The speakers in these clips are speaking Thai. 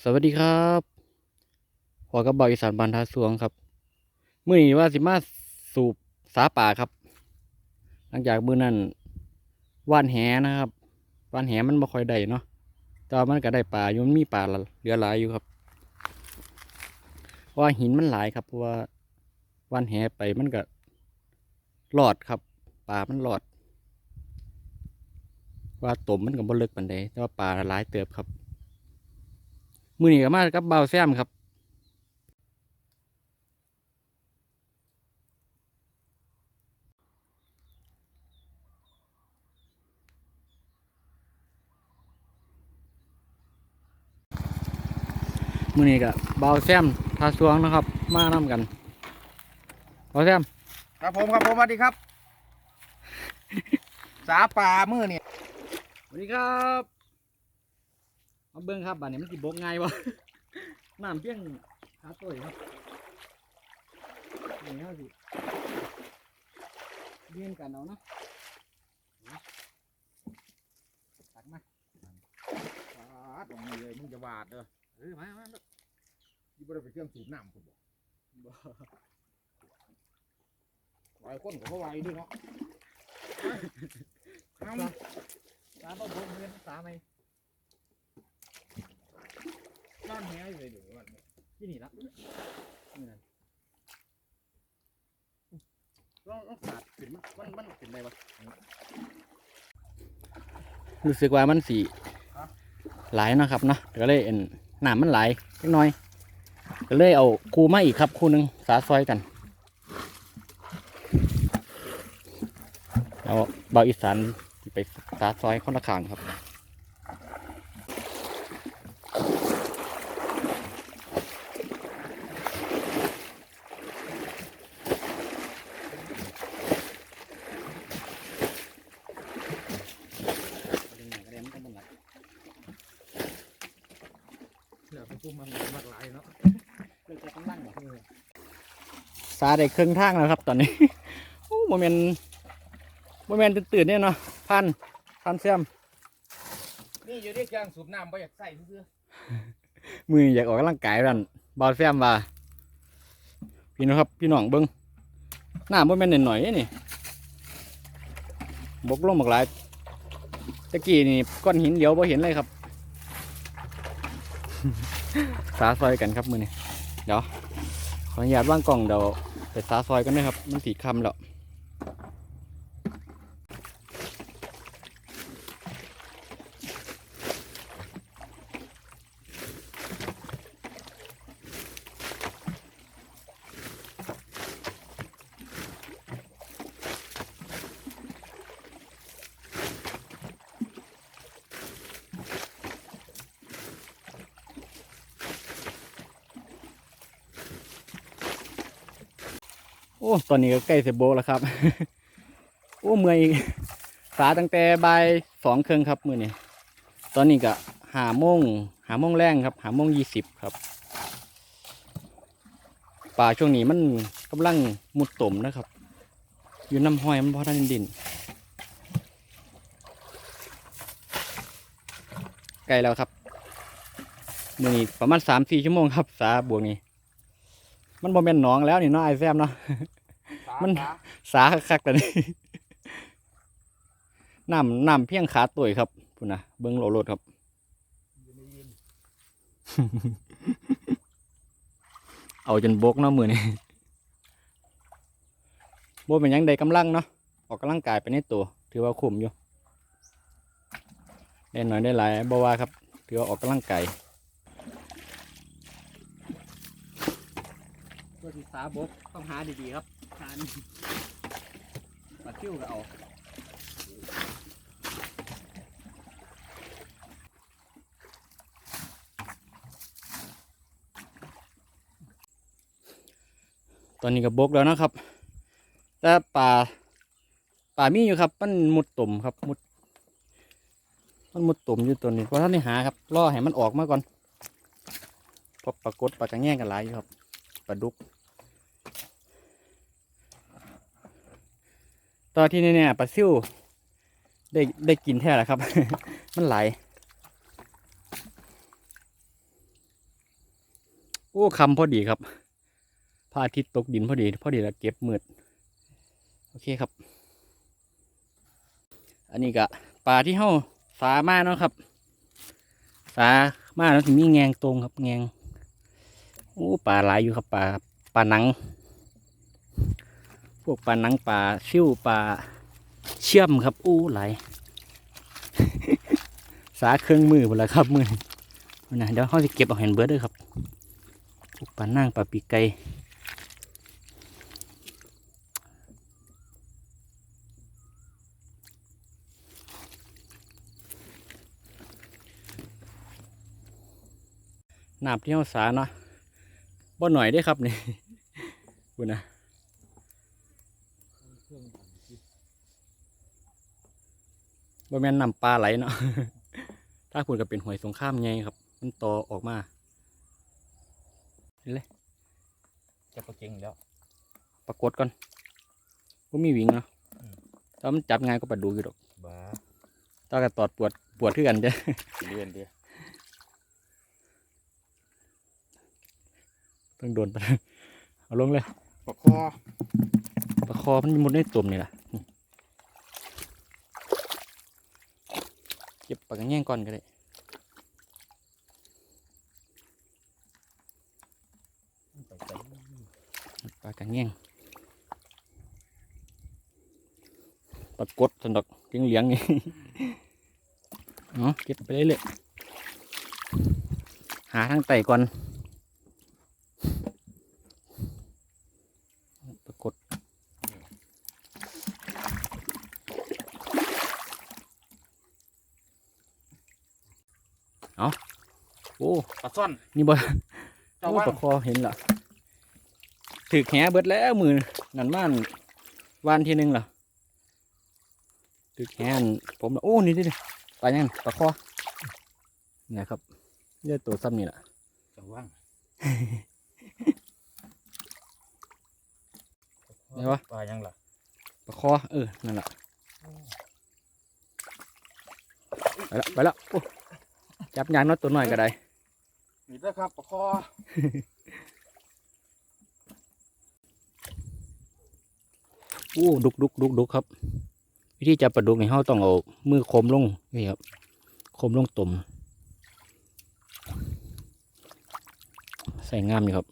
สวัสดีครับพอกับเบาอีสานบันทาสวงครับมื่อนี้ว่าสิมาสูบสาป่าครับ หลังจากมื้อนั้นว่านแหนะครับว่านแหมันบ่ค่อยได้เนาะแต่ว่ามันก็ได้ปลาอยู่มันมีปลาเหลือหลายอยู่ครับเพราะว่าหินมันหลายครับเพราะว่าว่านแหไปมันก็รอดครับปลามันรอด ว่าตมมันก็บ่ลึกปานใดแต่ว่าปลาหลายเติบครับ มือนี้ก็มากับเบาวแซมครับ มือนี้ก็เบาวแซมทาสวงนะครับ มานํกันเบาวแซมครับผมครับผมสวัสดีครับ สาป่ามือนี่สวัสดีครับ มาเบิ้งครับบ้านนี้มันสิบกไงายวะน้ำเพียงขาตัวครับนี่ครับสิเรียนกันเอาเนาะตักมาปาดตรงนี้เลยมึงจะวาดเด้อเออมามายี่บ่ได้ไปเครื่องสูบน้ำผมบอกบ่หลายคนก็บ่ไหวด้วยเนาะเอาสามบ่บกเรียนภาษาไหม นอนแห้อยู่เลยเดี๋ยววันนี้ที่นี่ละนี่นั่นเราเราขาดขึ้นมันมันมันเป็นไรวะรู้สึกว่ามันสีหลายนะครับเนาะก็เลยเอ็นน้ำมันไหลายเล็กน้อย ก็เลยเอาคูมาอีกครับคูหนึ่งสาซอยกัน เอาเบาอีสานไปสาซอยคนละขางครับ เดี๋ยวไปพูดมันมันหลายเนาะ สาได้ครึ่งทางแล้วครับ ตอนนี้โอ้โมเมนโมเมนตื่นๆเนี่ยเนาะพันพันเสียมนี่อยู่ที่เครื่องสูบน้ำไปอยากใส่เสื้อมืออยากออกกำลังกายรันบอลแซมว่าพี่น้องครับพี่น้องเบิ้งหน้าโมเมนหน่อยๆนี่บกลงบักหลายตะกี้นี่ก้อนหินเดียวพอเห็นเลยครับ สาซอยกันครับมือนี่เดี๋ยวขออนุญาตว่างกล่องเดี๋ยว ไปสาซอยกันด้วยครับ มันสีคำแล้ว โอ้ ตอนนี้ก็ใกล้เสโบแล้วครับ โอ้เมื่อยสาตั้งแต่บ่ายสองครึ่งครับมือนี้ตอนนี้ก็หาโมงหาโมงแรงครับ หาโมงยี่สิบครับ ป่าช่วงนี้มันกำลังมุดต่มนะครับ อยู่น้ำห้อยมันพอท่านดินใกล้แล้วครับมือนี้ประมาณสามสี่ชั่วโมงครับ สาบวกนี้ มันบ่แม่นหนองแล้วนี่เนาะไอแซมเนาะสามันสาสาคักๆแต่นี่น้ำน้ำเพียงขาตุยครับพุ่นนะเบิ้งโหลรถครับอยู่ในยินเอาจนบกเนาะมือนี่บ่เป็นหยังใดกำลังเนาะออกกำลังกายไปในตัว ถือว่าคุ้มอยู่ได้หน่อยได้หลายบ่ว่าครับ ถือว่าออกกำลังกาย ตัวที่สาบกต้องหาดีๆครับหานี่ปลาคิ้วก็เอาตอนนี้ก็บกแล้วนะครับ แต่ป่าป่ามีอยู่ครับ มันมุดตุ่มครับ มุด มันมุดตุ่มอยู่ตัวนี้ เพราะท่านนี่หาครับรอให้มันออกมาก่อนเพราะปรากฏปลากระแง่งกันหลายอยู่ครับ ปลาดุก ตอนที่นี่เนี่ยปลาซิ่วได้ได้กินแท้แล้วครับ มันไหลโอ้คำพอดีครับพระอาทิตย์ตกดินพอดี พอดีแล้วเก็บมืดโอเคครับ อันนี้ก็ปลาที่เฮาสามาเนาะครับ สามาแล้วถึงมีแงงตรงครับแงงโอ้ปลาหลายอยู่ครับปลาปลาหนัง พวกปลาหนังปลาชิ่วปลาเชื่อมครับ อู้ไหล สาเครื่องมือหมดแล้วครับมือนะเดี๋ยวเขาจะเก็บเอาแฮนเบิร์ดด้วยครับพวกปลานั่งปลาปีกไก่น้ำที่เขาสาเนาะบ่หน่อยได้ครับนี่คุณนะ บ่แม่นนำปลาไหลเนาะถ้าคุณก็เป็นหอยสงข้ามไงครับ มันต่อออกมาเห็นเลยจะประเก่งแล้วปรากฏก่อนว่ามีหวิงเนาะอืมถ้ามันจับง่ายก็ปลาดูอยู่ดอกบ้าถ้าก็ตอดปวดปวดขึ้นกันเด้อเรียนเดียต้องโดนปลาเอาลงเลยปะคอปลาคอมันมุดในตุ่มนี่แหละนี่เก็บปากระแง่งก่อนก็ได้ปลากระแง่งปลากดสันดอกเลี้ยงเลี้ยงนี่เนาะเก็บไปเรื่อยๆหาทางไต่ก่อนปรากฏเอาโอ้ ปลาซ่อนนี่บ่เจ้าโอ้ว่างปลาคอเห็นละถือแหเบิดแล้วมือนั่นม่านวานทีหนึงเหรอถือแหนผมละโอ้นี่ดิปลายังปลาคอเนี่ยครับเรียกตัวซ้ำนี่แหละเจ้าว่างไหนวะปลายังล่ะปลาคอเออนั่นแหละไปละไปละโอ้จับยางน็อตตัวหน่อยก็ได้ นี่เด้อครับปะคอโอ้ดุกดุกดุกดุกครับ วิธีจับปลาดุกในี่เราต้องเอามือคมลงนี่ครับคมลงตุ่มใส่งามอยู่ครับ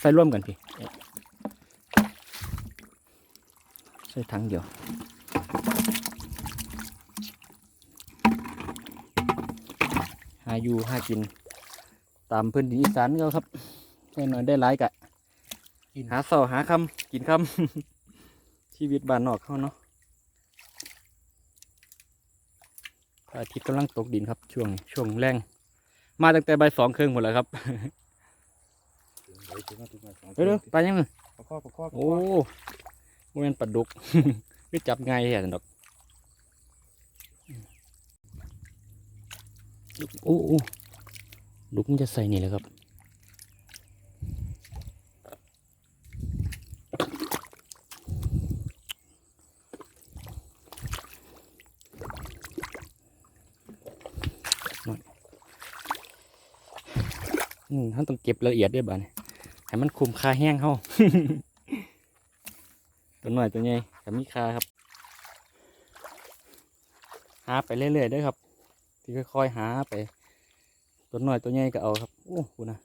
ใส่ร่วมกันพี่ ใส่ถังเดียวหาอยู่หากิน ตามพื้นดินอีสานเขาครับแค่น้อยได้หลายกะกินหาเสาหาคำกินคำ ชีวิตบ้านนอกเขาเนาะพระอาทิตย์กำลังตกดินครับ ช่วงช่วงแรงมาตั้งแต่บ่ายสองครึ่งหมดแล้วครับเดี๋ยวๆไปยังไงปะคอปะคอปะคโอ้ อโมเมนปลาดุกไม่จับง่ายแค่นั้นดอกโอ้โอ้ดุกมันจะใส่นี่แหละครับอืมท่านต้องเก็บละเอียดด้วยบ้านี่ให้มันคุมค่าแห้งเขา ตัวหน่อยตัวใหญ่กับมีคาครับ หาไปเรื่อยๆด้วยครับ ที่ค่อยๆหาไป ตัวหน่อยตัวใหญ่ก็เอาครับโอ้คุณนะ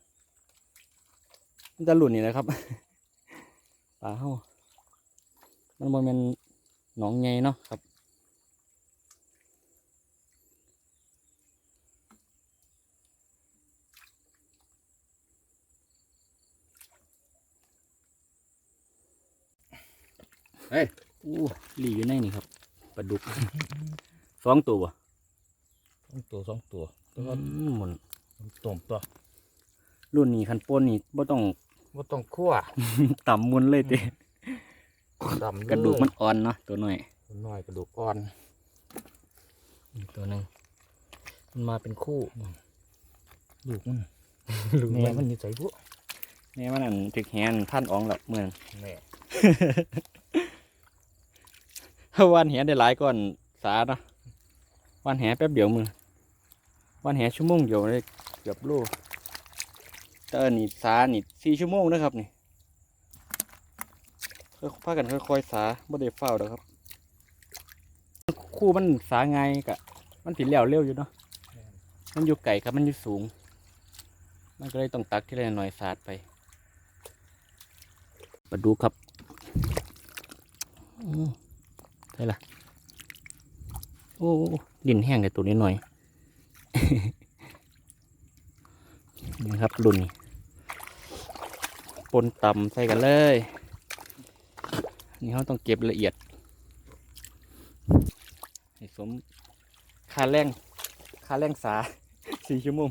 มันจะหลุดนี่แหละครับปลาเฮามันบนเป็นหนองใหญ่เนาะครับ อู้หลีอยู่ในนี่ครับปลาดุกสองตัวบ่สองตัวสองตัวอืมหมุนตุ่มตัวรุ่นนี้คันป้นนี่บ่ต้องว่าต้องคั่วต่ำมุนเลยเต้ดำเลยกระดูกมันอ่อนเนาะตัวหน่อยน้อยกระดูกอ่อนอีกตัวหนึ่งมันมาเป็นคู่ลูกมันลูกแม่มันมันนิสัยพวกแม่มันนั่นถึกแหนท่านอ๋องหลับเมืองแม่ วันแหได้หลายก่อนสาเนาะวันแหแป๊บเดียวมือ วันแหชั่วโมงเดียวได้เกือบโลแต่อันนี่สานี่สี่ชั่วโมงนะครับนี่ค่อยพากันค่อยๆสาไม่ได้เฝ้าดอกครับ คู่มันสาไงกะ มันติดแล้วเร็วอยู่เนาะมันอยู่ไก่ครับมันอยู่สูง มันก็เลยต้องตักที่ละหน่อยสาดไปมาดูครับอื ใช่ละโอ้ดินแห้งแต่ตัวนี้หน่อยนี่ครับรุ่นนี้ปนต่ำใส่กันเลย นี่เขาต้องเก็บละเอียดให้สมค่าแรงค่าแรงสาสี่ชั่วโมง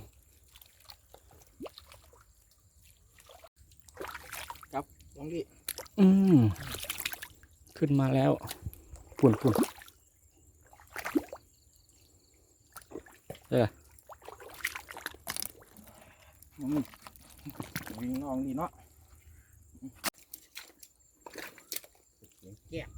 ลองดิอืม ขึ้นมาแล้ว ปุ่นปุ่นเออวิ่งน้องดีเนาะเสียงแก้ว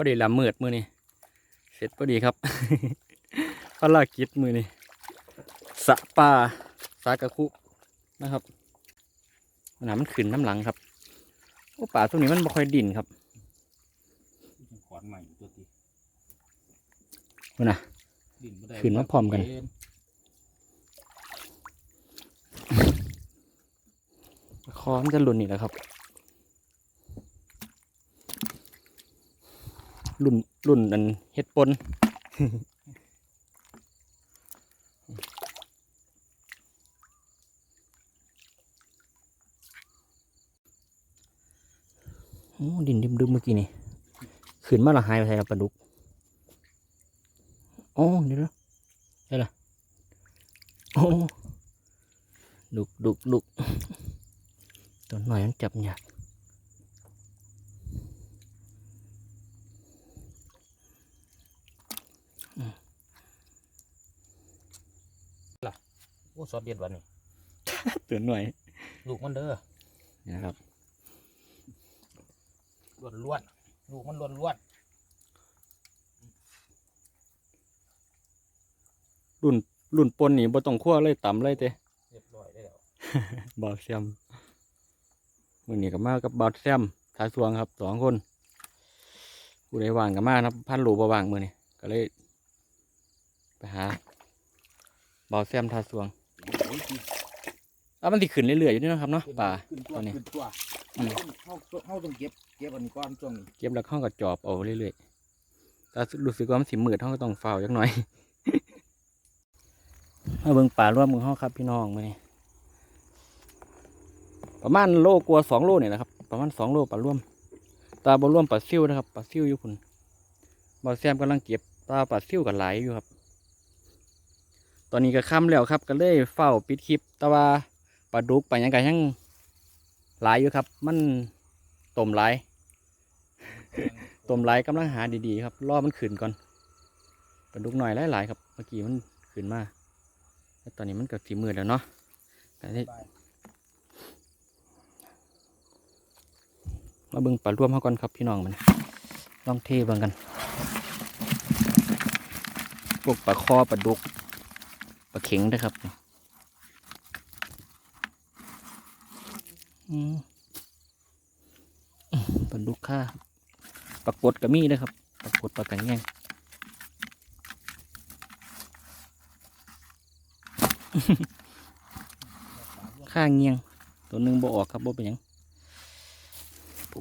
อพอดีละมืดมือนี่เสร็จพอดีครับภารกิจมือนี่สะปลาสากระคุนะครับน้ำมันขึ้นน้ำหลังครับโอ้ป่าตัวนี้มันบ่ค่อยดิ่นครับขอนใหม่ตัวตีว่าน่ะดินบ่ได้ขึ้นมาพร้อมกันคอมันจะหลุนอีกแล้วครับ รุ่นรุ่นอันเฮ็ดปนโอ้ดินดึมๆเมื่อกี้นี่ขึ้นมาละหายไปใส่กับปลาดุกโอ้เดี๋ยวนะใช่ละโอ้ดุกดุกดุกตัวหน่อยมันจับยาก อ้สดเด็ดวันนี้ตัวหน่อยลูกมันเด้อนี่นะครับล้วนล้วนๆลูกมันล้วนล้วนรุ่นรุ่นปนนี่บ่ต้องคั่วเลยต่ำเลยเต้ๆเรียบร้อยได้แล้วบาวแซมมือนี้ก็มากับบาวแซมทาสวงครับสองคนผู้ใดว่างก็มานะครับพันหลูบ่ว่างมือนี่ก็เลย ไปหาบาวแซมทาสวง อะมันติขึ้นเรื่อยๆอยู่นี่นะครับเนาะป่าขึ้นตัวตัวนี้ขึ้นตัวอืมเข้าเข้าต้องเก็บเก็บอันนี้ก่อนช่วงนี้เก็บแล้วเข้ากับจอบเอาเรื่อยๆแต่รู้สึกว่ามันสิมืดเขาก็ต้องเฝ้าจักหน่อยมาเบิ่งป่าร่วมมือเขาครับพี่น้องมานี่ประมาณโลกลัวาสองโลเนี่ยแหละครับ ประมาณสองโลป่าร่วม ตาบร่วมป่าซิ่วนะครับป่าซิ่วอยู่คุณบอแซมกำลังเก็บตาป่าซิ่วกับไหลายอยู่ครับ ตอนนี้ก็ค่ำแล้วครับก็เลยเฝ้าปิดคลิป แต่ว่าปลาดุกปลาหยังไงยังหลายอยู่ครับ มันต้มหลายต้มไหลกำลังหาดีๆครับรอมันขึ้นก่อนปลาดุกหน่อยหลายๆครับ เมื่อกี้มันขึ้นมาแล้วตอนนี้มันก็สีมืดแล้วเนาะก็ได้มาเบิ่งปลาร่วมเขาก่อนครับพี่น้องมันลองเทเบิ่งกันพวกปลาคอปลาดุก ปลาเข็งนะครับอืมปลาดุกค่าปรากฏก็มีนะครับปรากฏปลากันแง่งข้างเงียง ตัวหนึ่งบ่ออกครับบ่เป็นยัง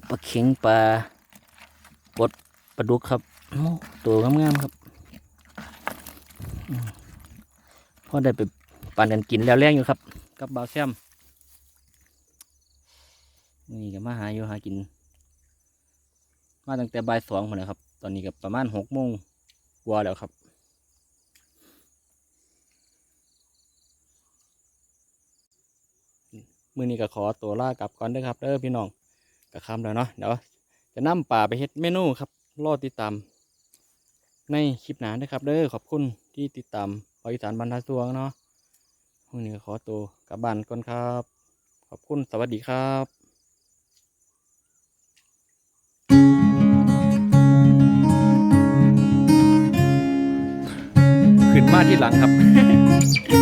ปลาเข็งปลากดปลาดุกครับโอ้ตัวงามๆครับ พ่อได้ไปปั่นกันกินแล้วแรงอยู่ครับ กับบาวแซมนี่ก็มาหาอยู่หากิน มาตั้งแต่บ่ายสองหมดแลยครับ ตอนนี้ก็ประมาณหกโมงกว่าแล้วครับมือนี้ก็ขอตัวลากลับก่อนด้วยครับเด้อพี่น้องกับคำแล้วเนาะเดี๋ยวจะนำป่าไปเฮ็ดเมนูครับรอติดตาม ในคลิปหน้านะครับเด้อขอบคุณที่ติดตาม ภาคอีสานบรรทัดสวงเนาะวันนี้ขอตัวกลับบ้านก่อนครับ ขอบคุณสวัสดีครับขึ้นมาที่หลังครับ